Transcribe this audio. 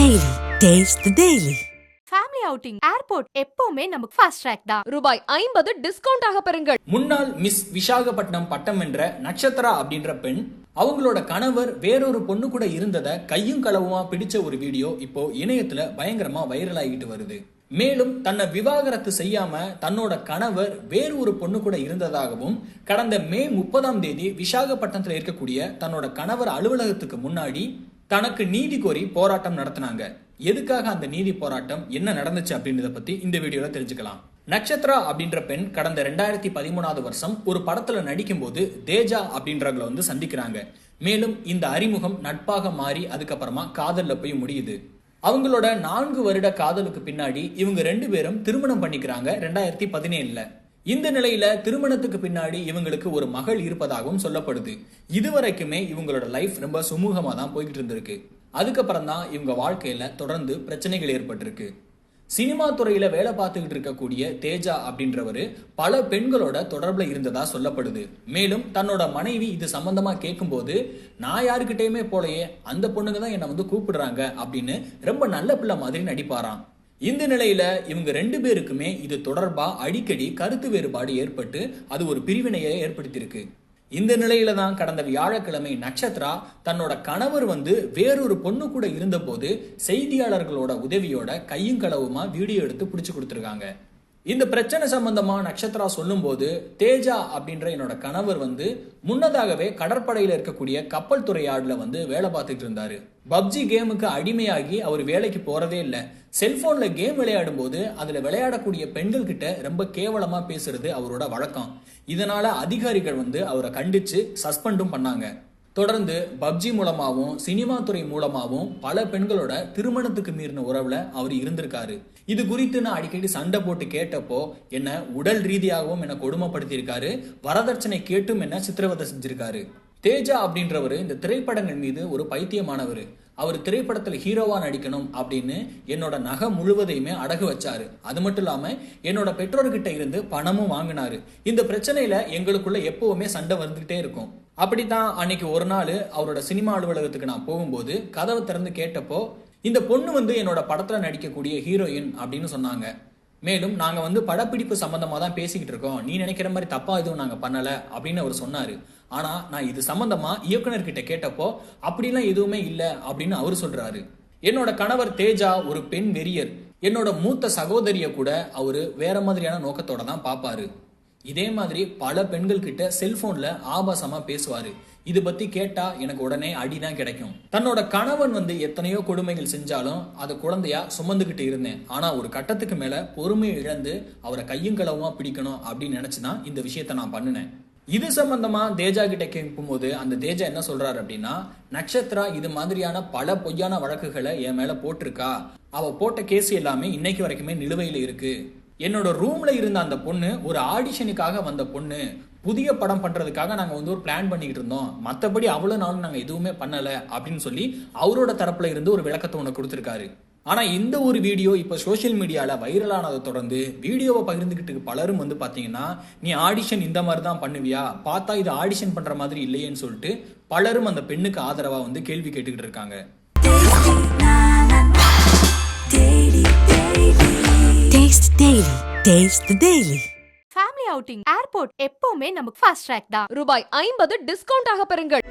Daily. Taste the Daily. Family outing airport எப்பவுமே நமக்கு fast track தான் ரூபாய் ஐம்பது டிஸ்கவுண்ட் ஆக பெறுங்கள் முன்னாள் மிஸ் விசாகப்பட்டினம் பட்டம் வென்ற நட்சத்திரா அப்படின்ற பெண் அவங்களோட கணவர் வேறொரு பொண்ணு கூட இருந்ததை கையும் களவுமா பிடிச்ச ஒரு வீடியோ இப்போ இணையத்துல பயங்கரமா வைரல் ஆகிட்டு வருது மேலும் தன்னை விவாகரத்து செய்யாம தன்னோட கணவர் வேறு ஒரு பொண்ணு கூட இருந்ததாகவும் கடந்த மே முப்பதாம் தேதி விசாகப்பட்டினத்துல இருக்கக்கூடிய தன்னோட கணவர் அலுவலகத்துக்கு முன்னாடி தனக்கு நீதி கோரி போராட்டம் நடத்தினாங்க. எதுக்காக அந்த நீதி போராட்டம்? என்ன நடந்துச்சு அப்படின்றத பத்தி இந்த வீடியோல தெரிஞ்சுக்கலாம். நட்சத்ரா அப்படின்ற பெண் கடந்த ரெண்டாயிரத்தி பதிமூணாவது வருஷம் ஒரு படத்துல நடிக்கும்போது தேஜா அப்படின்றவங்களை வந்து சந்திக்கிறாங்க. மேலும் இந்த அறிமுகம் நட்பாக மாறி அதுக்கப்புறமா காதல்ல போய் முடியுது. அவங்களோட நான்கு வருட காதலுக்கு பின்னாடி இவங்க ரெண்டு பேரும் திருமணம் பண்ணிக்கிறாங்க ரெண்டாயிரத்தி பதினேழுல. இந்த நிலையில திருமணத்துக்கு பின்னாடி இவங்களுக்கு ஒரு மகள் இருப்பதாகவும் சொல்லப்படுது. இதுவரைக்குமே இவங்களோட லைஃப் ரொம்ப சுமூகமா தான் போய்கிட்டு இருந்திருக்கு. அதுக்கப்புறம் தான் இவங்க வாழ்க்கையில தொடர்ந்து பிரச்சனைகள் ஏற்பட்டிருக்கு. சினிமா துறையில வேலை பார்த்துக்கிட்டு இருக்கக்கூடிய தேஜா அப்படின்றவரு பல பெண்களோட தொடர்புல இருந்ததா சொல்லப்படுது. மேலும் தன்னோட மனைவி இது சம்பந்தமா கேட்கும்போது நான் யாருக்கிட்டேயுமே போலயே அந்த பொண்ணுங்க தான் என்னை வந்து கூப்பிடுறாங்க அப்படின்னு ரொம்ப நல்ல பிள்ளை மாதிரி நடிப்பாராம். இந்த நிலையில இவங்க ரெண்டு பேருக்குமே இது தொடர்பா அடிக்கடி கருத்து வேறுபாடு ஏற்பட்டு அது ஒரு பிரிவினையை ஏற்படுத்தியிருக்கு. இந்த நிலையில தான் கடந்த வியாழக்கிழமை நட்சத்திரா தன்னோட கணவர் வந்து வேறொரு பொண்ணு கூட இருந்தபோது செய்தியாளர்களோட உதவியோட கையும் களவுமா வீடியோ எடுத்து பிடிச்சு கொடுத்துருக்காங்க. இந்த பிரச்சனை சம்பந்தமா நட்சத்திரா சொல்லும்போது தேஜா அப்படின்ற என்னோட கணவர் வந்து முன்னதாகவே கடற்படையில் இருக்கக்கூடிய கப்பல் துறை ஆடுல வந்து வேலை பார்த்துட்டு இருந்தாரு. பப்ஜி கேமுக்கு அடிமையாகி அவர் வேலைக்கு போறதே இல்லை. செல்போன்ல கேம் விளையாடும் போது அதுல விளையாடக்கூடிய பெண்கள் கிட்ட ரொம்ப கேவலமா பேசுறது அவரோட வழக்கம். இதனால அதிகாரிகள் வந்து அவரை கண்டிச்சு சஸ்பெண்டும் பண்ணாங்க. தொடர்ந்து பப்ஜி மூலமாகவும் சினிமா துறை மூலமாகவும் பல பெண்களோட திருமணத்துக்கு மீறின உறவுல அவர் இருந்திருக்காரு. இது குறித்து நான் அடிக்கடி சண்டை போட்டு கேட்டப்போ என்ன உடல் ரீதியாகவும் என்ன கொடுமைப்படுத்தியிருக்காரு வரதட்சணை கேட்டும் என்ன சித்திரவதை செஞ்சிருக்காரு. தேஜா அப்படின்றவர் இந்த திரைப்படங்கள் மீது ஒரு பைத்தியமானவர். அவர் திரைப்படத்துல ஹீரோவா நடிக்கணும் அப்படின்னு என்னோட நகை முழுவதையுமே அடகு வச்சாரு. அது மட்டும் இல்லாம என்னோட பெற்றோர்கிட்ட இருந்து பணமும் வாங்கினாரு. இந்த பிரச்சனையில எங்களுக்குள்ள எப்பவுமே சண்டை வந்துகிட்டே இருக்கும். அப்படித்தான் அன்னைக்கு ஒரு நாள் அவரோட சினிமா அலுவலகத்துக்கு நான் போகும்போது கதவை திறந்து கேட்டப்போ இந்த பொண்ணு வந்து என்னோட படத்துல நடிக்கக்கூடிய ஹீரோயின் அப்படின்னு சொன்னாங்க. மேலும் நாங்க வந்து படப்பிடிப்பு சம்பந்தமா தான் பேசிக்கிட்டு இருக்கோம். நீ நினைக்கிற மாதிரி தப்பா எதுவும் நாங்க பண்ணல அப்படின்னு அவர் சொன்னாரு. ஆனா நான் இது சம்பந்தமா இயக்குனர்கிட்ட கேட்டப்போ அப்படிலாம் எதுவுமே இல்ல அப்படின்னு அவர் சொல்றாரு. என்னோட கணவர் தேஜா ஒரு பெண் வெறியர். என்னோட மூத்த சகோதரிய கூட அவரு வேற மாதிரியான நோக்கத்தோட தான் பாப்பாரு. இதே மாதிரி பல பெண்கள் கிட்ட செல்போன்ல ஆபாசமா பேசுவாரு. இது பத்தி கேட்டா எனக்கு உடனே அடிதான் கிடைக்கும். தன்னோட கணவன் வந்து எத்தனையோ கொடுமைகள் செஞ்சாலும் அதை குழந்தையா சுமந்துகிட்டு இருந்தேன். ஆனா ஒரு கட்டத்துக்கு மேல பொறுமையை இழந்து அவரை கையும் களவுமா பிடிக்கணும் அப்படின்னு நினைச்சுதான் இந்த விஷயத்த நான் பண்ணினேன். இது சம்பந்தமா தேஜா கிட்ட கேட்கும்போது அந்த தேஜா என்ன சொல்றாரு அப்படின்னா நட்சத்திரா இது மாதிரியான பல பொய்யான வழக்குகளை என் மேல போட்டிருக்கா? அவ போட்ட கேஸ் எல்லாமே இன்னைக்கு வரைக்குமே நிலுவையில இருக்கு. என்னோட ரூம்ல இருந்த அந்த பொண்ணு ஒரு ஆடிஷனுக்காக வந்த பொண்ணு. புதிய படம் பண்றதுக்காக நாங்க வந்து ஒரு பிளான் பண்ணிக்கிட்டு இருந்தோம். மத்தபடி அவ்வளவு நாளும் நாங்க எதுவுமே பண்ணல அப்படின்னு சொல்லி அவரோட தரப்புல இருந்து ஒரு விளக்கத்தை ஒன்று கொடுத்திருக்காரு. ஆனா இந்த ஒரு வீடியோ இப்ப சோஷியல் மீடியால வைரலானதை தொடர்ந்து வீடியோவை பகிர்ந்துகிட்டு பலரும் வந்து பாத்தீங்கன்னா நீ ஆடிஷன் இந்த மாதிரி தான் பண்ணுவியா? பார்த்தா இது ஆடிஷன் பண்ற மாதிரி இல்லையேன்னு சொல்லிட்டு பலரும் அந்த பெண்ணுக்கு ஆதரவா வந்து கேள்வி கேட்டுக்கிட்டு இருக்காங்க. Taste Taste family outing airport எப்பவுமே நமக்கு ஃபாஸ்ட் ட்ராக் தான். ரூபாய் ஐம்பது டிஸ்கவுண்ட் ஆக பெறுங்கள்.